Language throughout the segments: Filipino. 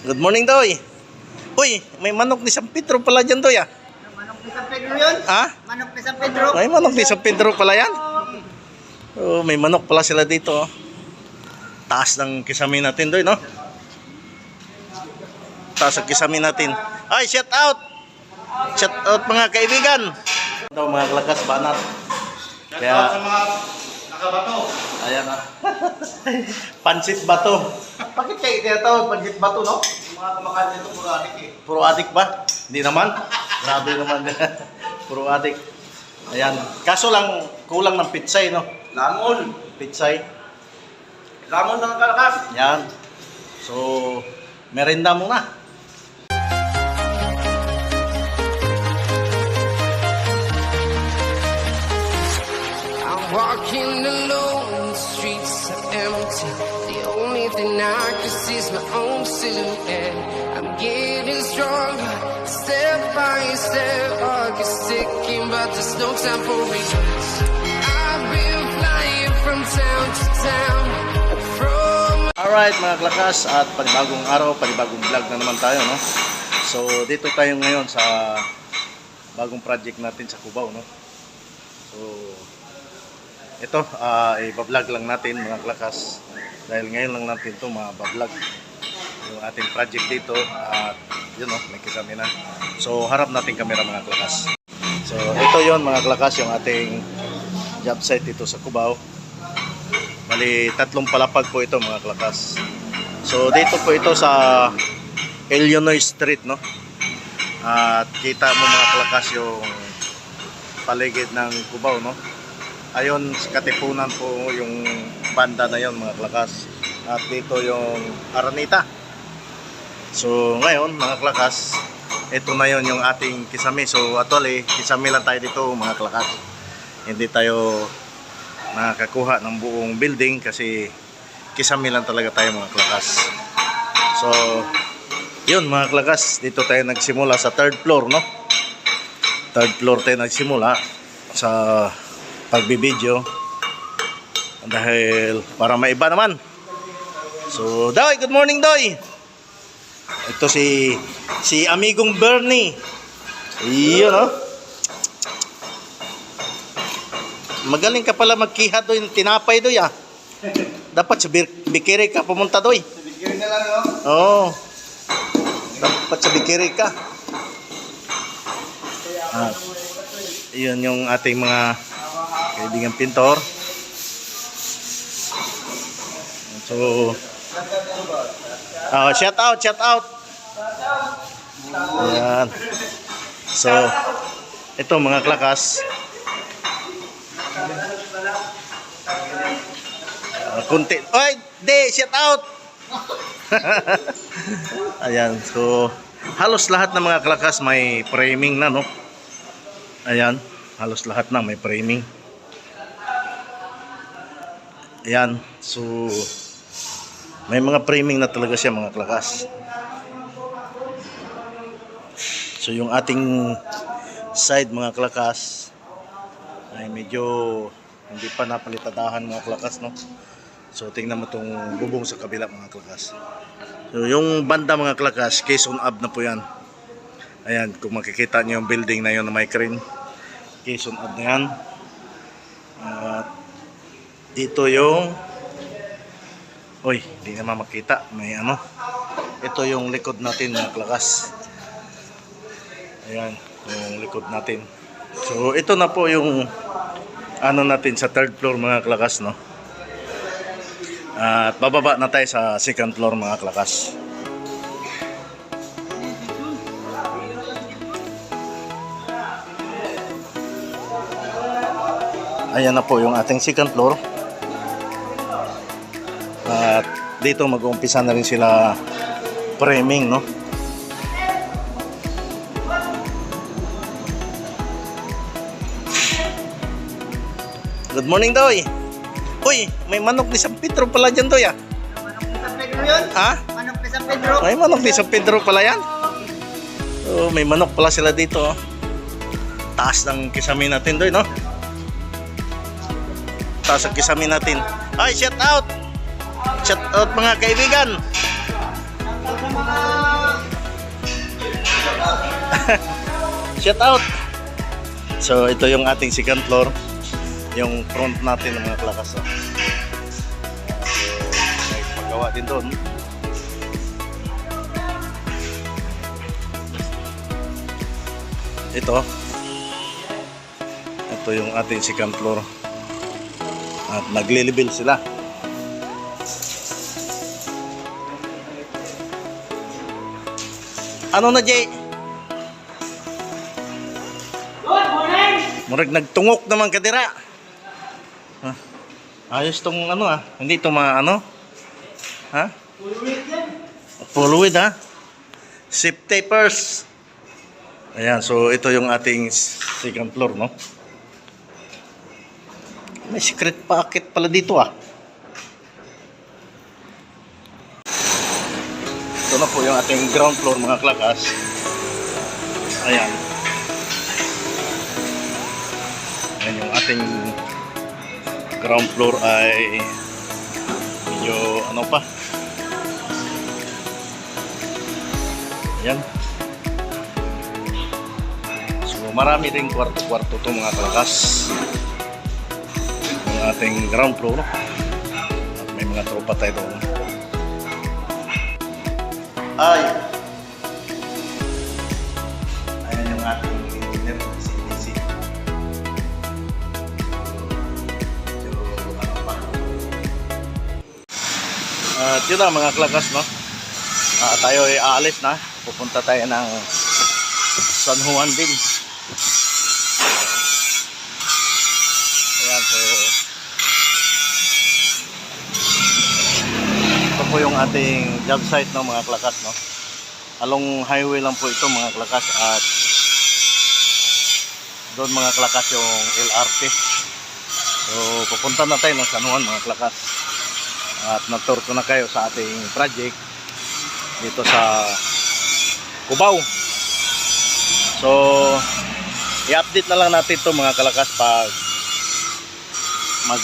Good morning, Doy. Uy, may manok ni San Pedro pala dyan, Doy, ah. Manok ni San Pedro yun? Ha? Manok ni San Pedro? May manok ni San Pedro pala yan. Oh, may manok pala sila dito, oh. Taas ng kisame natin, Doy, no? Taas ng kisame natin. Ay, shout out! Shout out, mga kaibigan! Daw, mga lakas, banat. Kaya, mga nakabato. ayan, ah. Pansit bato. Bakit kayo tinatawag pansit bato, no? Yung mga kumakain nito puro adik eh. Puro adik ba? Hindi naman. Grabe naman. Puro adik. Ayan. Kaso lang, kulang ng pitsay, no? Lamon. Pitsay. Lamon ng kalakas. Yan. So, merenda muna. Walking alone, the streets are empty. The only thing I can see is my own silhouette. I'm getting stronger, step by step. Heart is ticking, but there's no time for regrets. I've been flying from town to town, from Alright mga klakas at panibagong araw, panibagong vlog na naman tayo no. So dito tayo ngayon sa bagong project natin sa Cubao no. So ito, ah i-vlog lang natin mga klakas dahil ngayon lang natin to ma-vlog yung ating project dito at yun no, may kisame na. So harap natin kamera mga klakas. So ito yon mga klakas yung ating job site dito sa Cubao. Bali, tatlong palapag po ito mga klakas. So dito po ito sa Illinois Street, no? At kita mo mga klakas yung paligid ng Cubao, no? Ayon sa katipunan po yung banda na yon mga klakas. At dito yung Aranita. So ngayon mga klakas, ito na yon yung ating kisame. So actually, kisame lang tayo dito mga klakas. Hindi tayo nakakakuha ng buong building kasi kisame lang talaga tayo mga klakas. So, yun mga klakas, dito tayo nagsimula sa third floor, no? Third floor tayo nagsimula sa pagbibideo dahil para maiba naman. So, Doy, good morning, Doy! Ito si si amigong Bernie. Iyon, no? Magaling ka pala magkiha doy, tinapay doy ah. Dapat sa Bikiri ka pumunta doy. Bigyan na lang no. Oo. Dapat sa Bikiri ka. Ah, yun yung ating mga kaibigan pintor. So, ah, shout out, shout out. Ayan. So, ito mga klakas. Ah, kunti. Oy, di, shout out. Ayan, so halos lahat ng mga klakas may framing na, no? Ayan, halos lahat na may framing. Ayan, so may mga framing na talaga siya mga klakas. So yung ating side mga klakas ay medyo hindi pa napalitadahan mga klakas, no? So tingnan mo tong bubong sa kabila mga klakas. So yung banda mga klakas, Quezon Ave na po yan. Ayan, kung makikita niyo yung building na yun na may crane. Quezon Ave na yan. At dito yung Uy, hindi naman makita. May ano. Ito yung likod natin mga klakas. Ayan, yung likod natin. So ito na po yung ano natin sa third floor mga klakas, no? At bababa na tayo sa second floor mga klakas. Ayan na po yung ating second floor. Dito mag-uumpisa na rin sila framing, no? Good morning, Doy. Uy, may manok ni San Pedro pala dyan, Doy, ah. Manok ni San Pedro yun? Ha? Manok ni San Pedro? May manok ni San Pedro pala yan. Oh, may manok pala sila dito. oh. Taas ng kisame natin doon, no? Taas ng kisame natin. Ay, shout out! Shout out mga kaibigan! Shout out! So, ito yung ating second floor. Yung front natin ng mga klakas. Oh. So, may paggawa din doon. Ito. Ito yung ating second floor. At nagli-level sila. Ano na, Jay? Murag nagtungok naman kadira. Ha? Ayos tong ano ah. Hindi ito ma ano? Ha? Full width ha? Safety first. Ayan, so ito yung ating second floor, no? May secret pocket pala dito ah. Ito na po yung ating ground floor mga klakas. Ayan. Ayan yung ating ground floor ay medyo ano pa. Ayan. So marami rin kwarto-kwarto to mga kalakas. Yung ating ground floor. At may mga tropa tayo doon. Ay! Ayan yung ating engineer, si DC. Medyo ano pa. At yun na mga klakas, no? Ah, tayo ay aalis na. Pupunta tayo ng San Juan din. Ayan, so... Ito po yung ating job site, no, mga klakas, no? Along highway lang po ito, mga klakas, at doon mga klakas yung LRT. So, pupunta na tayo ng San Juan, mga klakas. At na-tour ko na kayo sa ating project dito sa Cubao. So, i-update na lang natin to mga kalakas pag mag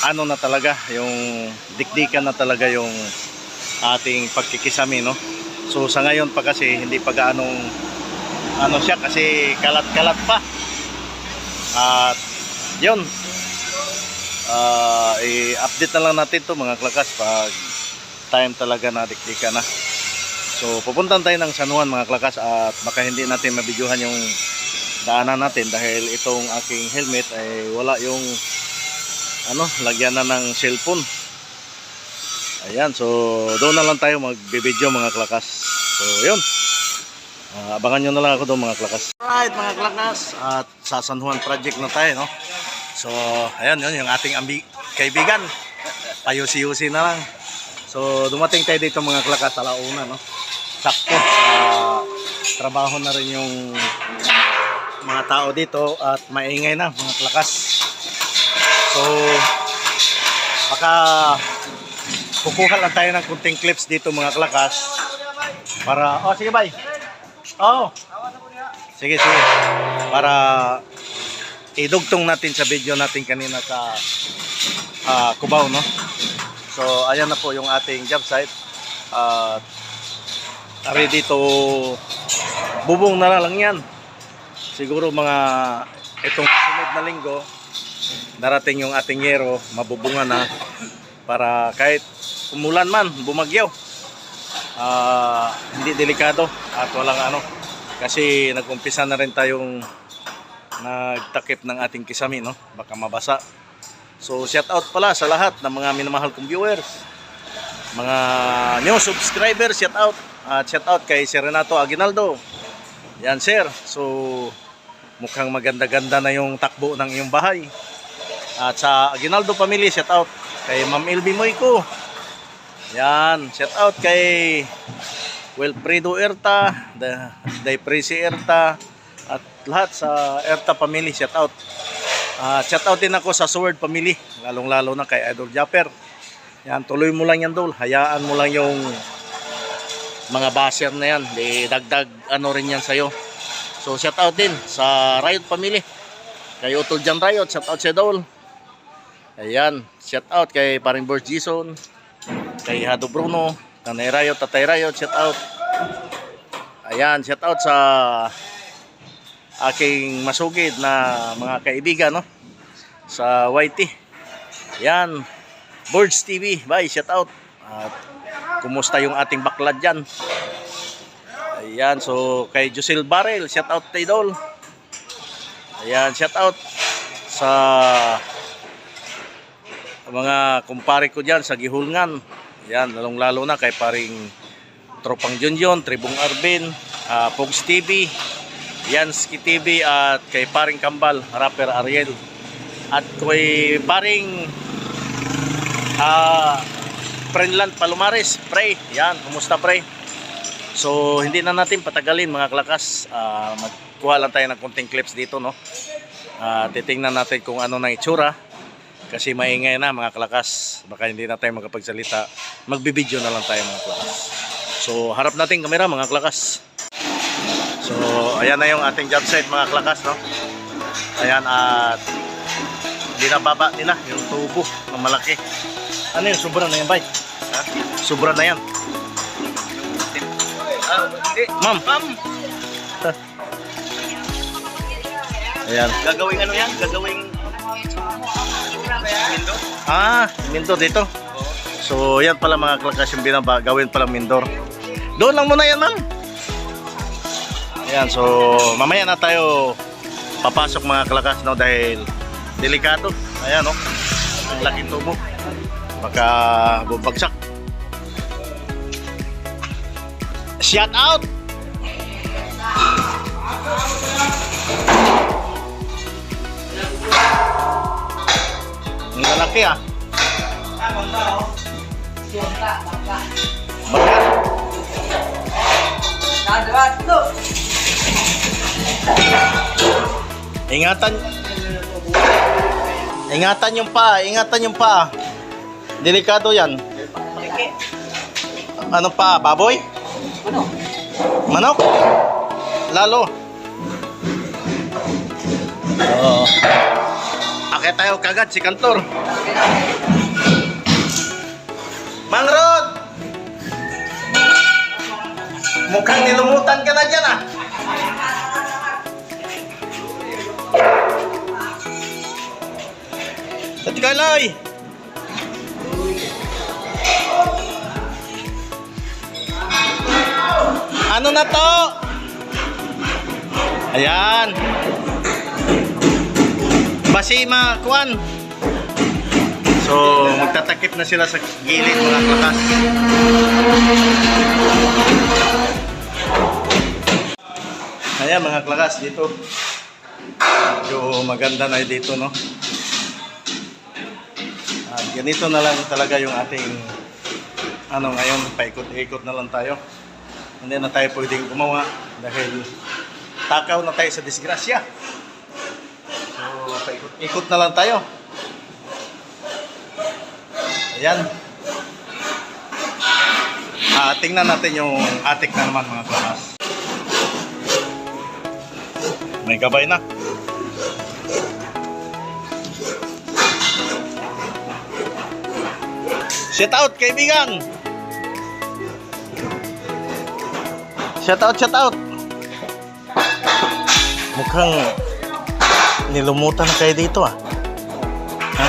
ano na talaga yung dikdikan na talaga yung ating pagkikisami no. So sa ngayon pa kasi hindi pa gaanong ano siya kasi kalat-kalat pa. At yun. Ah, i-update na lang natin to mga klakas pag time talaga na dikdikan na. So pupuntan tayo ng San Juan mga klakas at baka hindi natin mabidyohan yung daanan natin dahil itong aking helmet ay wala yung ano, lagyan na ng cellphone. Ayan, so doon na lang tayo magbibideo mga klakas. So yun. Ah, abangan nyo na lang ako doon mga klakas. Alright mga klakas at sa San Juan project na tayo no. So ayan yun yung ating kaibigan. Payusi-yusi na lang. So dumating tayo dito mga klakas alauna no. Sakto. Ah, trabaho na rin yung mga tao dito at maingay na mga klakas. So baka kukuha lang tayo ng kunting clips dito mga klakas para oh sige bay. Oh. Sige sige. Para idugtong natin sa video natin kanina sa ah, Cubao no. So ayan na po yung ating job site. At ready to bubong na lang yan. Siguro mga itong sunod na linggo darating yung ating yero, mabubunga na para kahit umulan man, bumagyaw. ah hindi delikado at walang ano. Kasi nag-umpisa na rin tayong nagtakip ng ating kisami no? Baka mabasa. So shout out pala sa lahat ng mga minamahal kong viewers. Mga new subscribers shout out. At shout out kay Sir Renato Aguinaldo. Yan sir. So mukhang maganda-ganda na yung takbo ng iyong bahay. At sa Aguinaldo family shout out kay Ma'am Elby Moyko yan shout out kay Wilfredo Erta, Daypresi Erta, at lahat sa Erta family, shout out. Ah, shout out din ako sa Sword family, lalong-lalo na kay Idol Japper. Yan, tuloy mo lang yan dol, hayaan mo lang yung mga basher na yan, di dagdag ano rin yan sa'yo. So shout out din sa Riot family, kay Utol Jan Riot, shout out sa Dol. Ayan, shout out kay Paring Boss Jason, kay Hado Bruno, Nanay Riot, Tatay Riot, shout out. Ayan, shout out sa aking masugid na mga kaibigan, no? Sa YT. Ayan, Birds TV, bye, shout out. At kumusta yung ating baklad dyan? Ayan, so kay Josil Barrel, shout out kay Idol. Ayan, shout out sa mga kumpare ko dyan sa Gihulngan. Ayan, lalong lalo na kay paring Tropang Junjun, Tribong Arvin, uh, Pogs TV, Yansky TV at kay paring Kambal, rapper Ariel. At kay paring ah Friendland Palomares, pre. Yan, kumusta pre? So, hindi na natin patagalin mga klakas. Ah, magkuha lang tayo ng konting clips dito, no? Ah, titingnan natin kung ano na itsura. Kasi maingay na mga klakas. Baka hindi na tayo makapagsalita. Magbibideo na lang tayo mga klakas. So, harap natin kamera mga klakas. So, ayan na yung ating job site mga klakas, no? Ayan, at binababa nila yung tubo na malaki. Ano yun? Sobra na yan, bay? Ha? Sobra na yan. Ah. Ma'am. Ma'am, Ayan. gagawing ano yan? Gagawing... Ah, Mindor dito. So, yan pala mga klakas yung binaba. Gawin pala Mindor. Doon lang muna yan, ma'am. Ayan, so mamaya na tayo papasok mga klakas, no? Dahil delikado. Ayan, no? Ang laking tubo. Baka bubagsak. Shout out! Ang lalaki ah. Bakit? Ingatan Ingatan yung pa, ingatan yung pa. Delikado 'yan. Ano pa, baboy? Manok. Manok? Lalo. Oo. Akit tayo kagad si Kantor. Mang Rod! Mukhang nilumutan ka na dyan ah. Sa Tikalay! Ano na to? Ayan. Basima, kuan. So, magtatakip na sila sa gilid mga klakas. Ayan mga klakas dito. Medyo maganda na dito no. At ganito na lang talaga yung ating ano ngayon, paikot-ikot na lang tayo. Hindi na tayo pwedeng gumawa dahil takaw na tayo sa disgrasya. Paikot-ikot na lang tayo. Ayan. Ah, tingnan natin yung atik na naman mga klakas. May gabay na. Shout out kaibigan. Shout out, shout out. Mukhang nilumutan na kayo dito ah. Ha?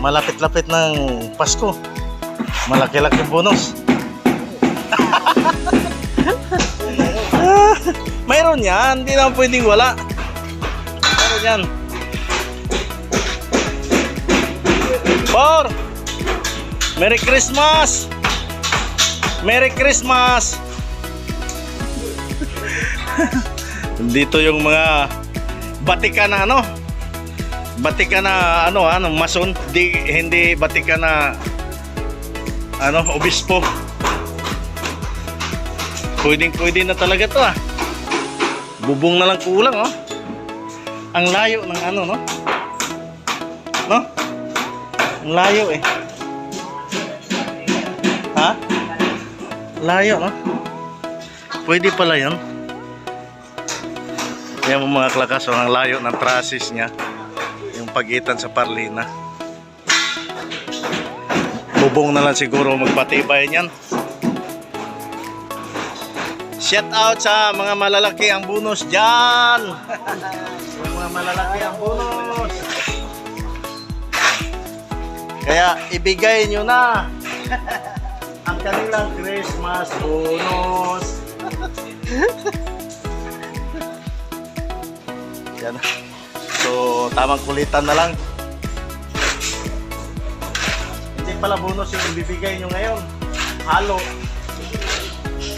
Malapit-lapit ng Pasko. Malaki-laki bonus. Mayroon yan, hindi naman pwedeng wala. Mayroon yan. Por! Merry Christmas! Merry Christmas! Dito yung mga batika na ano? Batika na ano ano mason, di hindi batika na ano obispo. Pwedeng pwede na talaga to ah. Bubong na lang kulang oh. Ang layo ng ano no? No? Ang layo eh. Ha? Layo no? Pwede pala yun. Yan mo mga klakas, oh, ang layo ng trasis niya. Yung pagitan sa parlina. bubong na lang siguro magpatibay niyan. Shout out sa mga malalaki ang bonus dyan. Mga malalaki ang bonus. Kaya ibigay nyo na ang kanilang Christmas bonus. Yan. So, tamang kulitan na lang. Hindi pala bonus yung ibibigay nyo ngayon. Halo.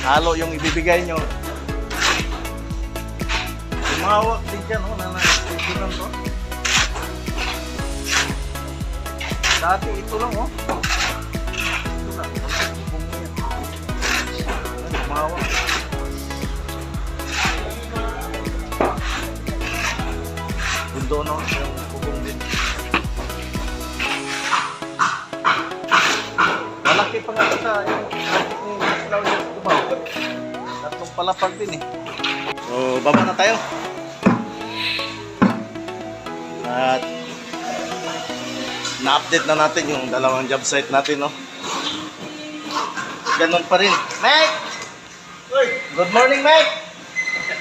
Halo yung ibibigay nyo. Tumawak din dyan, oh, na nagsigilan to. Dati ito lang, oh. Ito lang. Tumawak. Bundo, no? Yung bubong din. Malaki pa nga sa yung traffic ni Claudia Cubao. Tatlong palapag din eh. So, baba na tayo. At na-update na natin yung dalawang job site natin, no? Ganun pa rin. Mike! Good morning, Mike!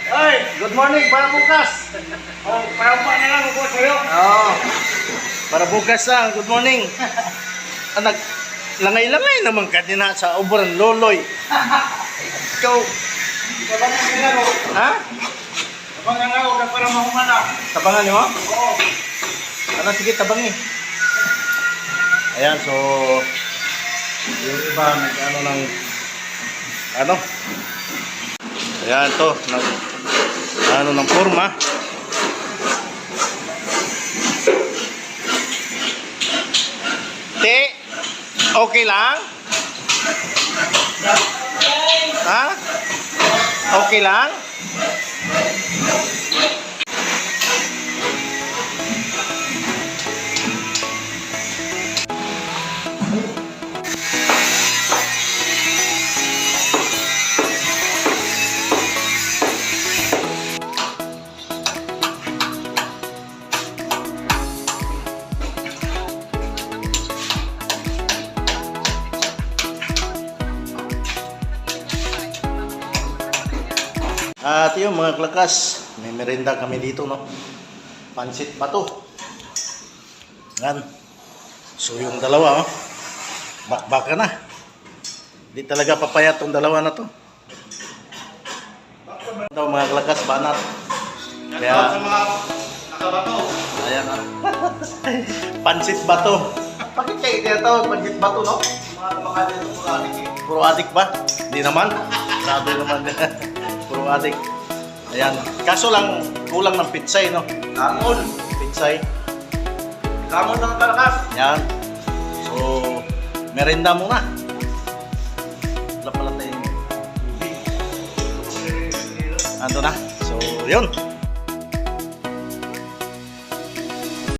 Uy! Good morning, para bukas! Oh, parang pa na lang ako sa'yo. Oo. Para bukas lang. Good morning. Ah, nag langay-langay naman ka din sa obran loloy. Ikaw, Tabang na nila ko. ha? Tabang na nga ako na para mahumana. Tabangan ha? Oo. Ano, sige, tabang eh. Ayan, so, yung iba, nag-ano ng, ano? Ayan, to, nag, ano ng forma. Te, okay lang? Ha? Okay lang? Mga klakas, may merenda kami dito no. Pansit pa to. Yan. So yung dalawa oh. Bakbaka na. Di talaga papayat tong dalawa na to. Daw mga klakas banat. Kaya mga nakabato. ayan ah. Pansit bato. Bakit kayo tinatawag pansit bato no? Mga kumakain ng. Puro adik ba? Hindi naman. Sabi naman. Puro adik. Ayan. Kaso lang, kulang ng pitsay, no? Kamon. Pitsay. Kamon ng kalakas. Yan. So, merenda muna. Wala pala tayong. Ando na. So, yun.